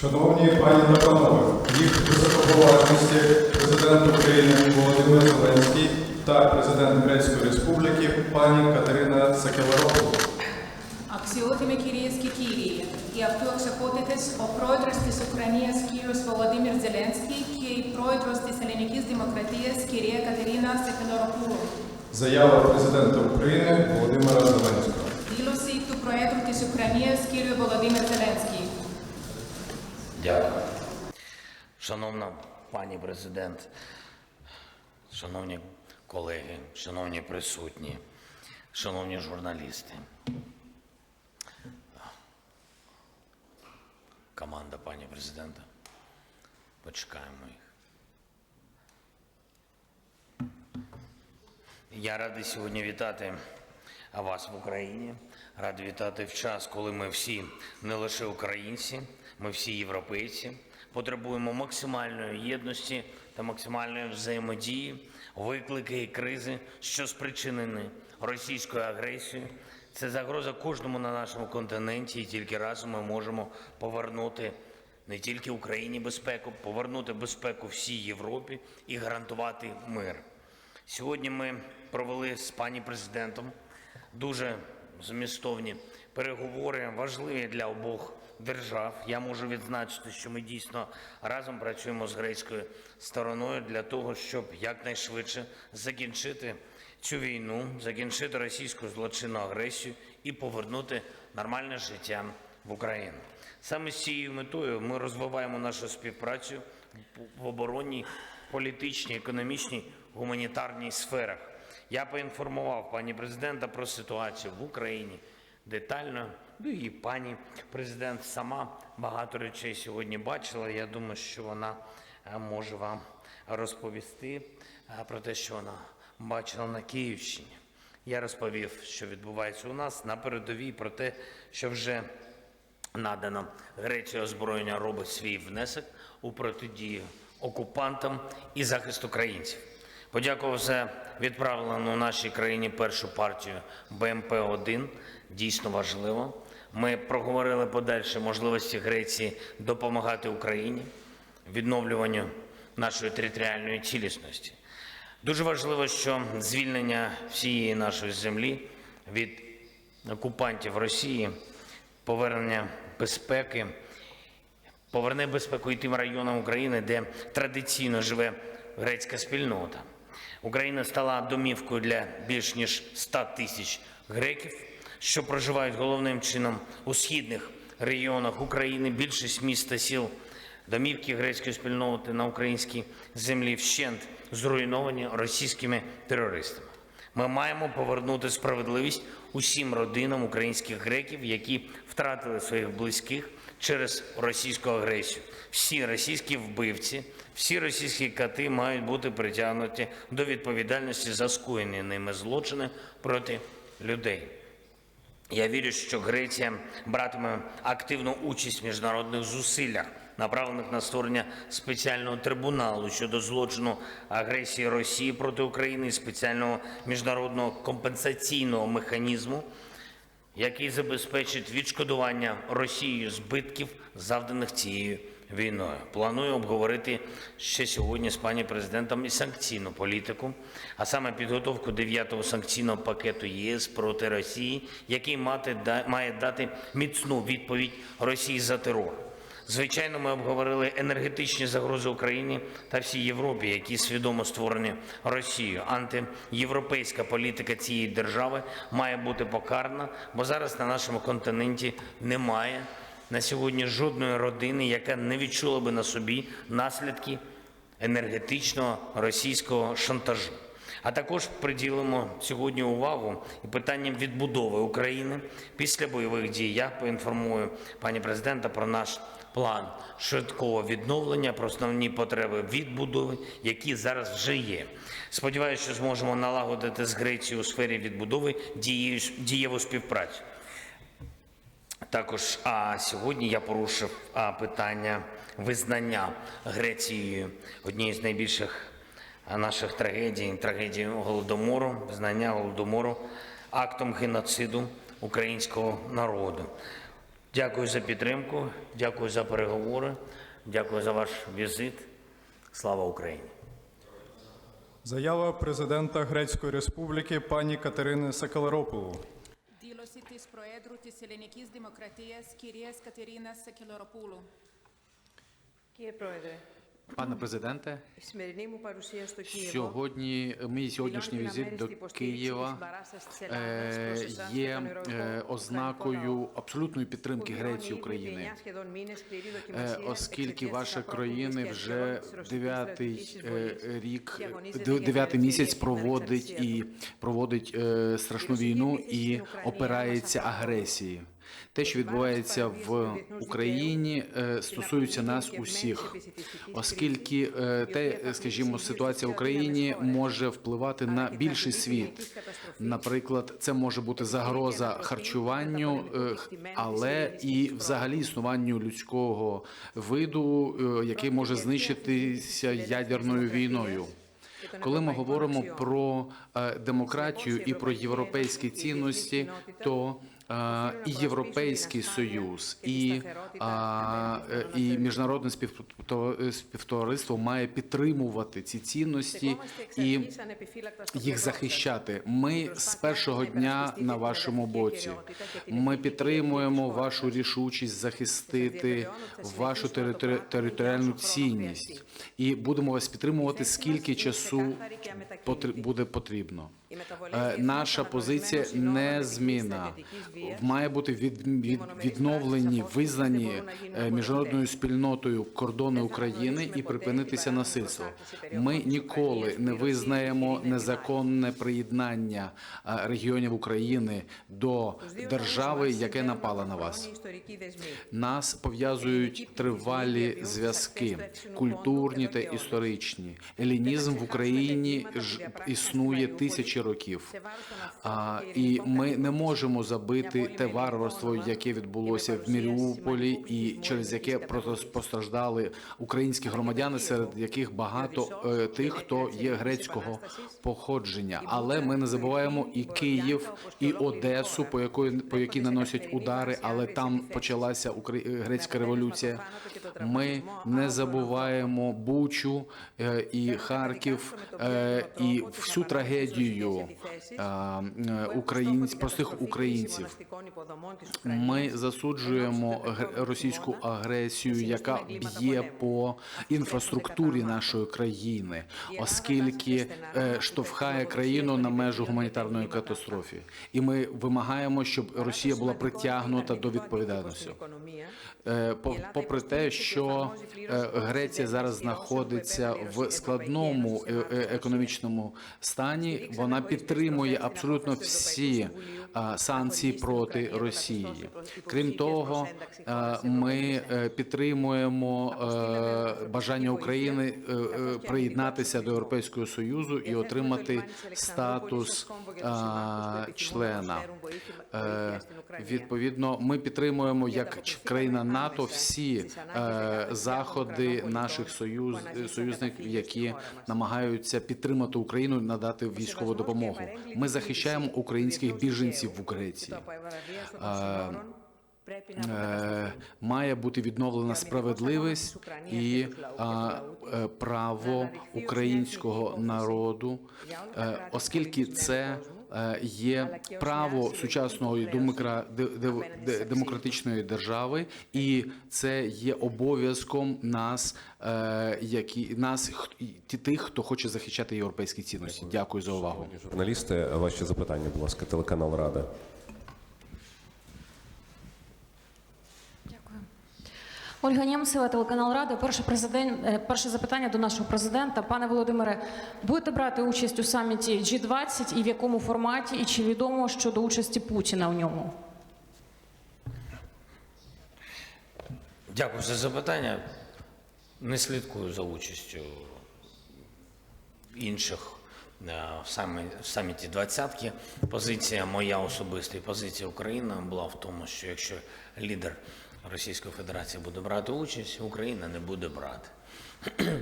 Шановні пані та панове, їх високоповажності президент України Володимир Зеленський та президент Грецької Республіки пані Катерина Сакеларопулу. Αξιότιμε κυρίες και κύριοι, οι αυτοεξοχότητες, ο πρόεδρος της Ουκρανίας κύριος Βολοδίμιρ Ζελένσκι και η πρόεδρος της Ελληνικής Δημοκρατίας κυρία Κατερίνα Σεκελοροπούλου. Заява президента України Володимира Зеленського. Δήλωση του Προέδρου της Ουκρανίας κύριο Βολοδίμιρ Ζελένσκι. Дякую. Шановна пані президент, шановні колеги, шановні присутні, шановні журналісти. Команда пані президента. Почекаємо їх. Я радий сьогодні вітати вас в Україні. Радий вітати в час, коли ми всі не лише українці, ми всі європейці. Потребуємо максимальної єдності та максимальної взаємодії, виклики і кризи, що спричинені російською агресією. Це загроза кожному на нашому континенті, і тільки разом ми можемо повернути не тільки Україні безпеку, повернути безпеку всій Європі і гарантувати мир. Сьогодні ми провели з пані президентом дуже змістовні переговори, важливі для обох держав. Я можу відзначити, що ми дійсно разом працюємо з грецькою стороною для того, щоб якнайшвидше закінчити цю війну, закінчити російську злочинну агресію і повернути нормальне життя в Україну. Саме з цією метою ми розвиваємо нашу співпрацю в оборонній, політичній, економічній, гуманітарній сферах. Я поінформував пані президента про ситуацію в Україні детально. Ну і пані президент сама багато речей сьогодні бачила. Я думаю, що вона е, може вам розповісти е, про те, що вона бачила на Київщині. Я розповів, що відбувається у нас на передовій, про те, що вже надано Греція озброєння робить свій внесок у протидію окупантам і захист українців. Подякував за відправлену нашій країні першу партію БМП-1. Дійсно важливо. Ми проговорили подальші можливості Греції допомагати Україні відновлюванню нашої територіальної цілісності. Дуже важливо, що звільнення всієї нашої землі від окупантів Росії, повернення безпеки, поверне безпеку і тим районам України, де традиційно живе грецька спільнота. Україна стала домівкою для більш ніж 100 тисяч греків, що проживають головним чином у східних регіонах України. Більшість міст та сіл домівки грецької спільноти на українській землі вщент зруйновані російськими терористами. Ми маємо повернути справедливість усім родинам українських греків, які втратили своїх близьких через російську агресію. Всі російські вбивці, всі російські кати мають бути притягнуті до відповідальності за скоєні ними злочини проти людей. Я вірю, що Греція братиме активну участь в міжнародних зусиллях, направлених на створення спеціального трибуналу щодо злочину агресії Росії проти України і спеціального міжнародного компенсаційного механізму, який забезпечить відшкодування Росією збитків, завданих цією війною. Планую обговорити ще сьогодні з пані президентом і санкційну політику, а саме підготовку дев'ятого санкційного пакету ЄС проти Росії, який мати, да- має дати міцну відповідь Росії за терор. Звичайно, ми обговорили енергетичні загрози Україні та всій Європі, які свідомо створені Росією. Антиєвропейська політика цієї держави має бути покарана, бо зараз на нашому континенті немає на сьогодні жодної родини, яка не відчула би на собі наслідки енергетичного російського шантажу. А також приділимо сьогодні увагу і питанням відбудови України після бойових дій. Я поінформую пані президента про наш план швидкого відновлення, про основні потреби відбудови, які зараз вже є. Сподіваюся, що зможемо налагодити з Грецією у сфері відбудови дієву співпрацю. Також а сьогодні я порушив а, питання визнання Грецією однією з найбільших наших трагедій, трагедії голодомору, визнання голодомору актом геноциду українського народу. Дякую за підтримку, дякую за переговори, дякую за ваш візит. Слава Україні! Заява президента Грецької Республіки пані Катерини Сакеларопулу. Δήλωση της Προέδρου της Ελληνικής Δημοκρατίας, κυρίας Κατερίνας Σακελοροπούλου. Κύριε Πρόεδρε, Пане президенте, сьогодні мій сьогоднішній візит до Києва е, є е, ознакою абсолютної підтримки Греції України, е, оскільки ваша країни вже дев'ятий рік дев'ятий місяць проводить і проводить страшну війну і опирається агресії. Те, що відбувається в Україні, е, стосується нас усіх, оскільки е, те, скажімо, ситуація в Україні може впливати на більший світ. Наприклад, це може бути загроза харчуванню, е, але і взагалі існуванню людського виду, е, який може знищитися ядерною війною. Коли ми говоримо про е, демократію і про європейські цінності, то е, і Європейський Союз, і, і міжнародне співто- співтовариство має підтримувати ці цінності і їх захищати. Ми з першого дня на вашому боці. Ми підтримуємо вашу рішучість захистити вашу територи- територіальну цінність і будемо вас підтримувати скільки часу потр- буде потрібно. Е, Наша позиція незмінна. Має бути від, від, відновлені, визнані е, міжнародною спільнотою кордони України і припинитися насильство. Ми ніколи не визнаємо незаконне приєднання е, регіонів України до держави, яке напала на вас. Нас пов'язують тривалі зв'язки, культурні та історичні. Елінізм в Україні ж існує тисячі років. А, і ми не можемо забити те варварство, яке відбулося в Маріуполі, і через яке постраждали українські громадяни, серед яких багато е, тих, хто є грецького походження. Але ми не забуваємо і Київ, і Одесу, по якої по якій наносять удари, але там почалася Укра- грецька революція. Ми не забуваємо Бучу е, і Харків е, і всю трагедію е, е, українць, простих українців. Ми засуджуємо російську агресію, яка б'є по інфраструктурі нашої країни, оскільки е, штовхає країну на межу гуманітарної катастрофи. І ми вимагаємо, щоб Росія була притягнута до відповідальності. Е, Попри те, що Греція зараз знаходиться в складному економічному стані, вона підтримує абсолютно всі санкції проти Росії. Крім того, е, ми е, підтримуємо е, бажання України е, е, приєднатися до Європейського союзу і отримати статус члена. Е, Відповідно, ми підтримуємо як країна НАТО всі е, заходи наших союз союзників, які намагаються підтримати Україну, надати військову допомогу. Ми захищаємо українських біженців в Греції. Е, Має бути відновлена справедливість і е, право українського народу, е, оскільки це е, є право сучасної демокра- де- де- де- демократичної держави, і це є обов'язком нас, е, які нас тих, хто хоче захищати європейські цінності. Дякую за увагу. Журналісти, ваші запитання, будь ласка, телеканал Рада. Ольга Нємцева, телеканал Рада. Перше, президент, е, перше запитання до нашого президента. Пане Володимире, будете брати участь у саміті G20 і в якому форматі, і чи відомо щодо участі Путіна в ньому? Дякую за запитання. Не слідкую за участю інших е, в самі- в саміті двадцятки. Позиція моя особиста і позиція України була в тому, що якщо лідер Російської Федерації буде брати участь, Україна не буде брати.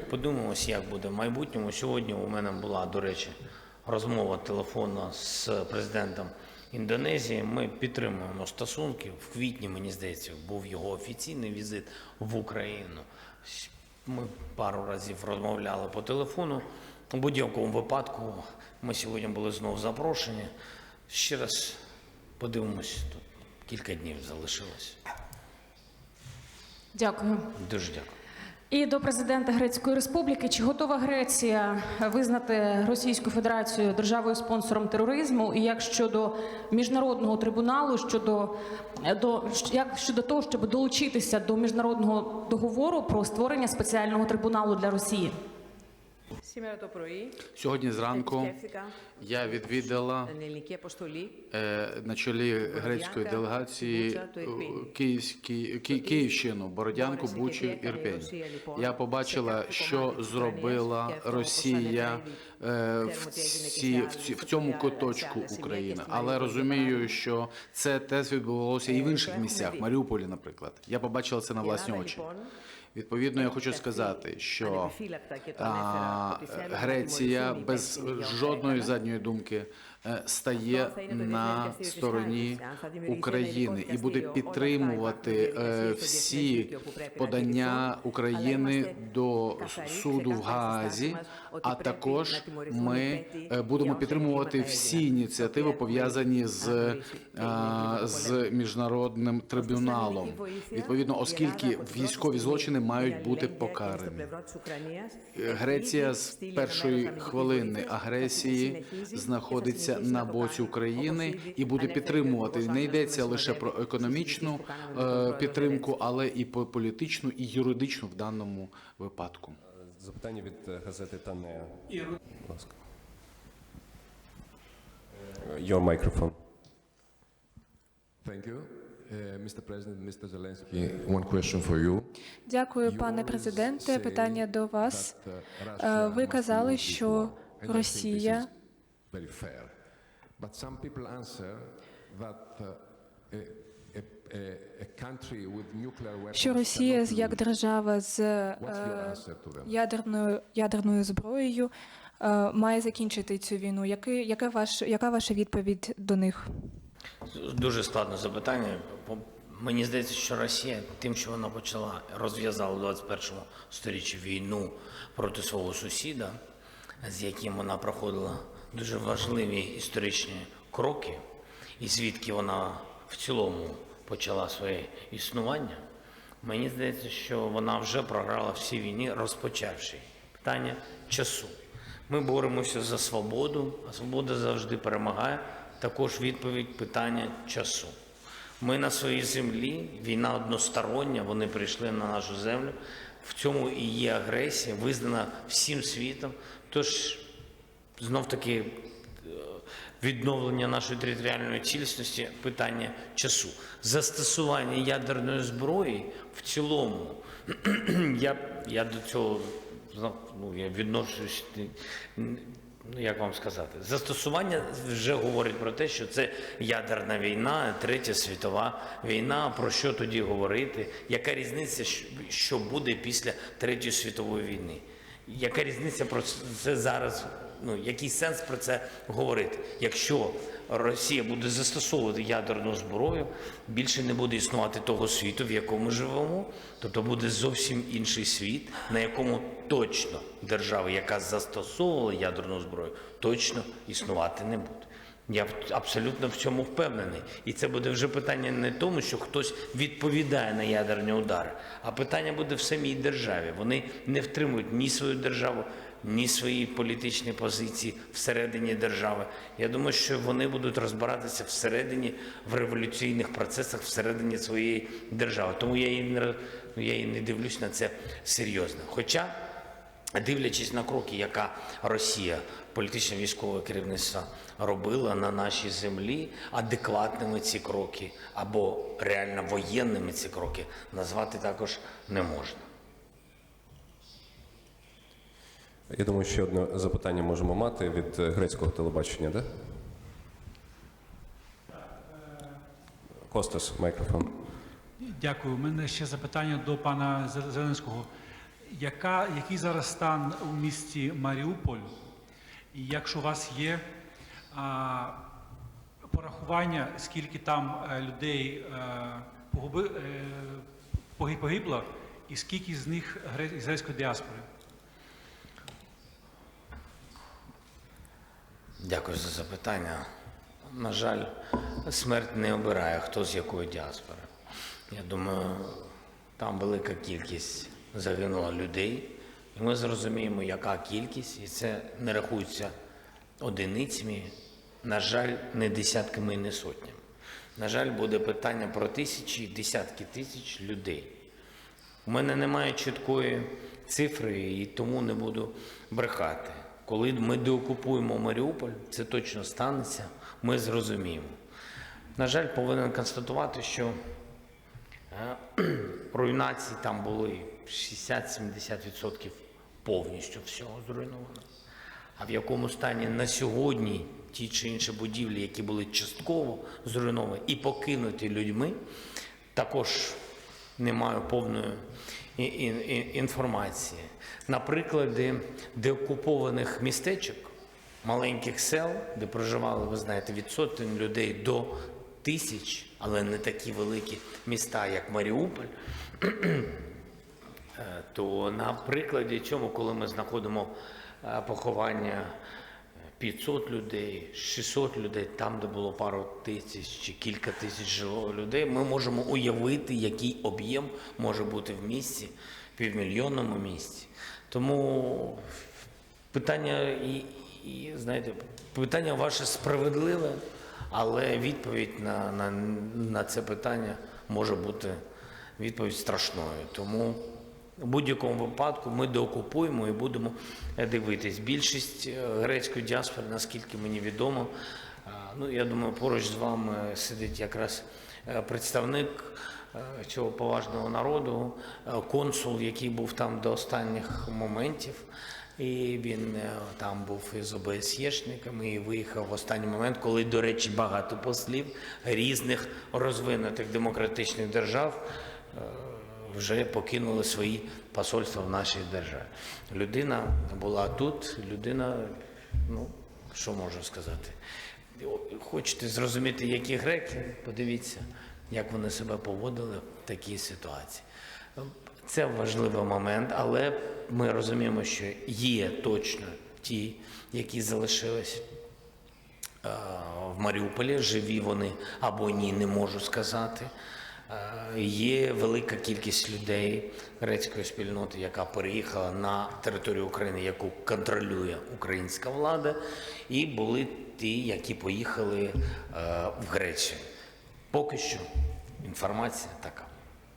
Подивимось, як буде в майбутньому. Сьогодні у мене була, до речі, розмова телефонна з президентом Індонезії. Ми підтримуємо стосунки. В квітні, мені здається, був його офіційний візит в Україну. Ми пару разів розмовляли по телефону. У будь-якому випадку ми сьогодні були знову запрошені. Ще раз подивимось, тут кілька днів залишилось. Дякую. Дуже дякую. І до президента Грецької Республіки, чи готова Греція визнати Російську Федерацію державою спонсором тероризму? І як щодо міжнародного трибуналу, щодо до як щодо того, щоб долучитися до міжнародного договору про створення спеціального трибуналу для Росії? Σήμερα το πρωί Сьогодні зранку επισκέφθηκα я відвідала την ελληνική αποστολή е, на чолі грецької делегації е, Київські, Ки, Київщину, Бородянку, Бучу, Ірпінь. Я побачила, що зробила Росія е, в, ці, в, ці, в цьому куточку України. Але розумію, що це теж відбувалося і в інших місцях, Маріуполі, наприклад. Я побачила це на власні очі. Відповідно, я хочу сказати, що а, Греція без жодної задньої думки стає на стороні України і буде підтримувати е, всі подання України до суду в Гаазі. А також ми е, будемо підтримувати всі ініціативи пов'язані з, з міжнародним трибуналом. Відповідно, оскільки військові злочини мають бути покарані. Греція з першої хвилини агресії знаходиться на боці України і буде підтримувати. Не йдеться лише про економічну е, підтримку, але і по політичну і юридичну в даному випадку. Запитання від е, газети Танеа. Будь ласка. Е, Your microphone. Thank you. Mr. President, Mr. Zelensky, one question for you. Дякую, пане президенте. Питання до вас. uh, Ви казали, що Росія is very fair. But some people answer that uh, a, a, a, a country with nuclear weapons що Росія як держава з е, ядерною ядерною зброєю е, має закінчити цю війну. Який яка ваш яка ваша відповідь до них? Дуже складне запитання. По- Мені здається, що Росія тим, що вона почала розв'язала в 21 сторіччі війну проти свого сусіда, з яким вона проходила дуже важливі історичні кроки, і звідки вона в цілому почала своє існування. Мені здається, що вона вже програла всі війни, розпочавши питання часу. Ми боремося за свободу, а свобода завжди перемагає. Також відповідь питання часу. Ми на своїй землі, війна одностороння, вони прийшли на нашу землю. В цьому і є агресія, визнана всім світом. Тож знов таки е, відновлення нашої територіальної цілісності питання часу. Застосування ядерної зброї в цілому. я, я до цього ну, я відношусь. Ну, як вам сказати, застосування вже говорить про те, що це ядерна війна, третя світова війна. Про що тоді говорити? Яка різниця, що- що буде після третьої світової війни? Яка різниця про це зараз? Ну який сенс про це говорити? Якщо Росія буде застосовувати ядерну зброю, більше не буде існувати того світу, в якому живемо. Тобто буде зовсім інший світ, на якому точно держава, яка застосовувала ядерну зброю, точно існувати не буде. Я абсолютно в цьому впевнений. І це буде вже питання не тому, що хтось відповідає на ядерні удари, а питання буде в самій державі. Вони не втримують ні свою державу, ні свої політичні позиції всередині держави. Я думаю, що вони будуть розбиратися всередині в революційних процесах всередині своєї держави. Тому я і не ну, я і не дивлюсь на це серйозно. Хоча Дивлячись на кроки, яка Росія, політичне військове керівництво робила на нашій землі, адекватними ці кроки або реально воєнними ці кроки назвати також не можна. Я думаю, ще одне запитання можемо мати від е, грецького телебачення, да? Костас, мікрофон. Дякую. У мене ще запитання до пана Зеленського. Яка, який зараз стан у місті Маріуполь? І якщо у вас є а, порахування, скільки там е, людей е, е, поги- погибло, і скільки з них з грецької діаспори? Дякую за запитання. На жаль, смерть не обирає, хто з якої діаспори. Я думаю, там велика кількість загинуло людей, і ми зрозуміємо, яка кількість, і це не рахується одиницями, на жаль, не десятками і не сотнями. На жаль, буде питання про тисячі, десятки тисяч людей. У мене немає чіткої цифри і тому не буду брехати. Коли ми деокупуємо Маріуполь, це точно станеться, ми зрозуміємо. На жаль, повинен констатувати, що е, руйнації там були 60-70% повністю всього зруйновано. А в якому стані на сьогодні ті чи інші будівлі, які були частково зруйновані і покинуті людьми, також не маю повної інформації. На прикладі деокупованих містечок, маленьких сел, де проживали, ви знаєте, від сотень людей до тисяч, але не такі великі міста, як Маріуполь, Е, то на прикладі цьому, коли ми знаходимо е, поховання 500 людей, 600 людей, там, де було пару тисяч чи кілька тисяч людей, ми можемо уявити, який об'єм може бути в місті, півмільйонному місті. Тому питання і, і знаєте, питання ваше справедливе, але відповідь на, на, на це питання може бути відповідь страшною. Тому в будь-якому випадку ми деокупуємо і будемо е, дивитись. Більшість е, грецької діаспори, наскільки мені відомо, е, ну я думаю, поруч з вами сидить якраз представник цього поважного народу, консул, який був там до останніх моментів. І він там був із ОБСЄшниками і виїхав в останній момент, коли, до речі, багато послів різних розвинутих демократичних держав вже покинули свої посольства в нашій державі. Людина була тут, людина, ну, що можу сказати. Хочете зрозуміти, які греки, подивіться, як вони себе поводили в такій ситуації. Це важливий момент, але ми розуміємо, що є точно ті, які залишились е, в Маріуполі, живі вони або ні, не можу сказати. Е, Є велика кількість людей грецької спільноти, яка переїхала на територію України, яку контролює українська влада, і були ті, які поїхали е, в Грецію. Поки що інформація така.